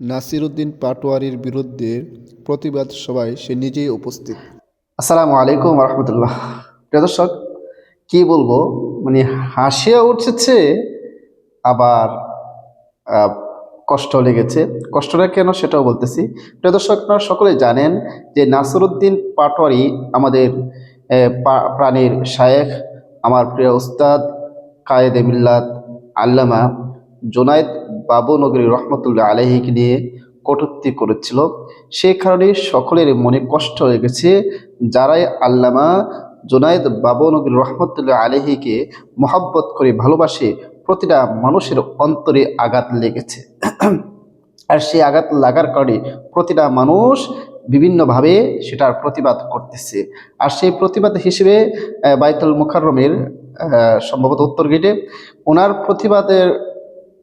নাসিরুদ্দিন পাটোয়ারির বিরুদ্ধে প্রতিবাদ সভায় সে নিজেই উপস্থিত। আসসালামু আলাইকুম রহমতুল্লাহ। প্রিয় দর্শক, কী বলব? মানে হাসিও উঠেছে, আবার কষ্ট লেগেছে। কষ্টটা কেন সেটাও বলতেছি। প্রিয় দর্শক, আপনারা সকলেই জানেন যে নাসরুদ্দিন পাটোয়ারি আমাদের প্রাণীর শায়েখ, আমার প্রিয় উস্তাদ কায়েদে মিল্লাত আল্লামা জোনায়েদ বাবু নগরী রহমতুল্লাহ আলহিকে নিয়ে কটূক্তি করেছিল। সেই কারণে সকলের মনে কষ্ট হয়ে গেছে। যারাই আল্লামা জোনায়েদ বাবনগর রহমতুল্লাহ আলহিকে মহাব্বত করে ভালোবাসে প্রতিটা মানুষের অন্তরে আঘাত লেগেছে। আর সেই আঘাত লাগার কারণে প্রতিটা মানুষ বিভিন্নভাবে সেটার প্রতিবাদ করতেছে। আর সেই প্রতিবাদ হিসেবে বাইতুল মুখাররমের আহ, সম্ভবত উত্তর গেটে ওনার প্রতিবাদের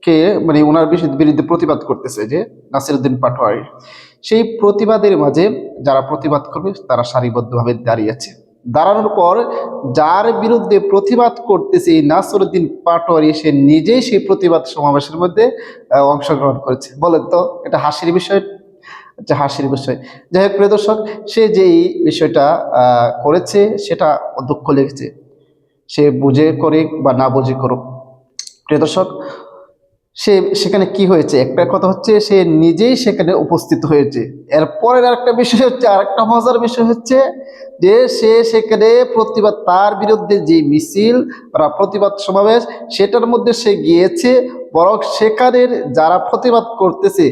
কে মানে ওনার বিরুদ্ধে প্রতিবাদ করতেছে যে নাসিরুদ্দিন পাটোয়ারি। সেই প্রতিবাদের মাঝে যারা প্রতিবাদ করবে, তারা সারিবদ্ধভাবে দাঁড়িয়েছে দাঁড়ানোর পর যার বিরুদ্ধে প্রতিবাদ করতেছে এই নাসরুদ্দিন পাটোয়ারি, সে নিজেই সেই প্রতিবাদ সমাবেশের মধ্যে অংশগ্রহণ করেছে। বলেন তো, এটা হাসির বিষয়? আচ্ছা হাসির বিষয়। যাই হোক, প্রিয় দর্শক, সে যেই বিষয়টা করেছে, সেটা দুঃখ লেগেছে। সে বুঝে করে বা না বুঝে করুক। প্রিয় দর্শক সে সেখানে কি হয়েছে? একটা কথা হচ্ছে সে নিজেই সেখানে উপস্থিত হয়েছে। এরপরের আরেকটা বিষয় হচ্ছে, আরেকটা মজার বিষয় হচ্ছে যে সে সেখানে প্রতিবাদ, তার বিরুদ্ধে যে মিছিল বা প্রতিবাদ সমাবেশ, সেটার মধ্যে সে গিয়েছে, বরং সেখানের যারা প্রতিবাদ করতেছে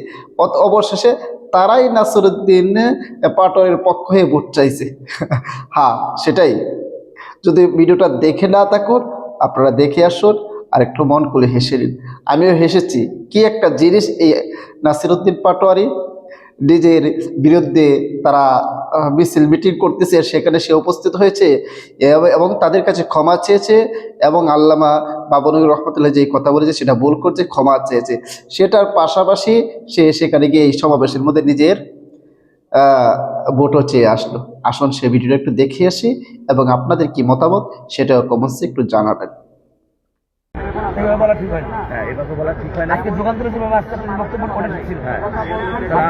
অবশেষে তারাই নাসরুদ্দিন পাটোয়ারির পক্ষ হয়ে ভোট চাইছে। হ্যাঁ সেটাই। যদি ভিডিওটা দেখে না থাকুন, আপনারা দেখে আসুন। আর একটু মন খুলে হেসে নিন। আমিও হেসেছি। কি একটা জিনিস এই নাসিরুদ্দিন পাটোয়ারি নিজের বিরুদ্ধে তারা মিছিল মিটিং করতেছে, সেখানে সে উপস্থিত হয়েছে এবং তাদের কাছে ক্ষমা চেয়েছে এবং আল্লামা বাবনুর রহমতুল্লাহ যে কথা বলেছে সেটা ভুল করছে, ক্ষমা চেয়েছে। সেটার পাশাপাশি সে সেখানে গিয়ে এই সমাবেশের মধ্যে নিজের ভোটও চেয়ে আসলো। আসুন সে ভিডিওটা একটু দেখে আসি এবং আপনাদের কি মতামত সেটাও কমেন্টসে একটু জানাবেন। এভাবে বলা ঠিক হয় না হ্যাঁ এটা তো বলা ঠিক হয় না আজকে যুগান্তরে যেভাবে আসছে আপনার বক্তব্য অনেক ছিল হ্যাঁ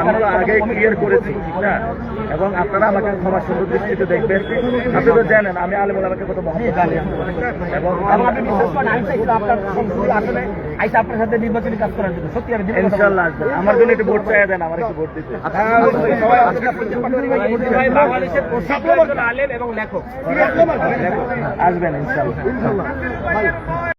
আমরা আগে ক্লিয়ার করেছি ঠিক না এবং আপনারা আমাকে ক্ষমা সুন্দর দৃষ্টিতে দেখবেন আপনি তো জানেন আমি আলিমুল আমাকে কত মহব্বত করি এবং এবং আপনি বিশ্বাস করেন আমি চাইছিল আপনার আসলে আইসা আপনার সাথে নির্বাচনী কাজ করার জন্য সত্যি আমি আসবেন আমার জন্য একটু ভোট চাইয়া দেন আমার একটু ভোট দিতে বাংলাদেশের আলেম এবং লেখক আসবেন ইনশাল্লাহ